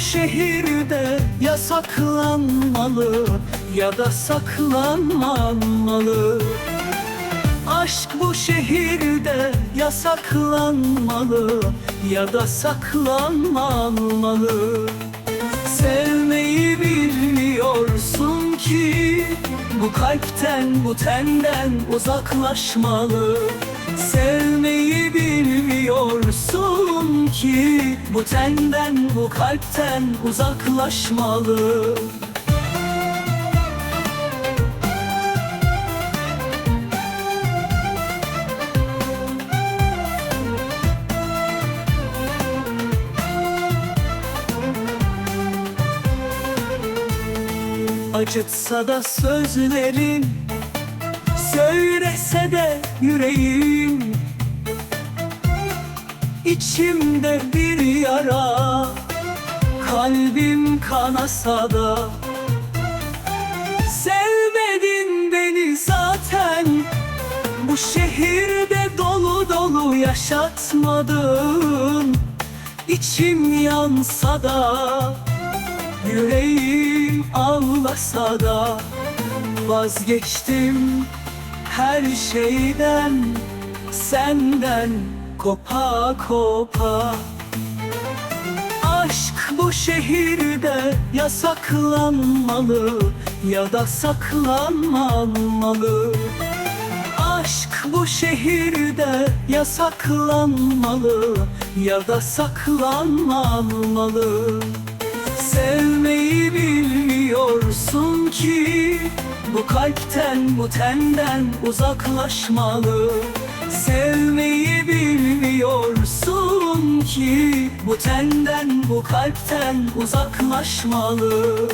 şehirde yasaklanmalı ya da saklanmamalı. Aşk bu şehirde yasaklanmalı ya da saklanmamalı. Sevmeyi bilmiyorsun ki bu kalpten bu tenden uzaklaşmalı. Sevmeyi bilmiyorsun ki bu tenden bu kalpten uzaklaşmalı. Acıtsa da sözlerin Söylese de yüreğim İçimde bir yara Kalbim kanasa da. Sevmedin beni zaten Bu şehirde dolu dolu yaşatmadın. İçim yansa da Yüreğim ağlasa da. Vazgeçtim her şeyden Senden kopa kopa. Aşk bu şehirde yasaklanmalı Ya da saklanmamalı. Aşk bu şehirde yasaklanmalı Ya da saklanmamalı. Sevmeyi bilmiyorsun ki Bu kalpten bu tenden uzaklaşmalı. Bilmiyorsun ki Bu tenden bu kalpten uzaklaşmalı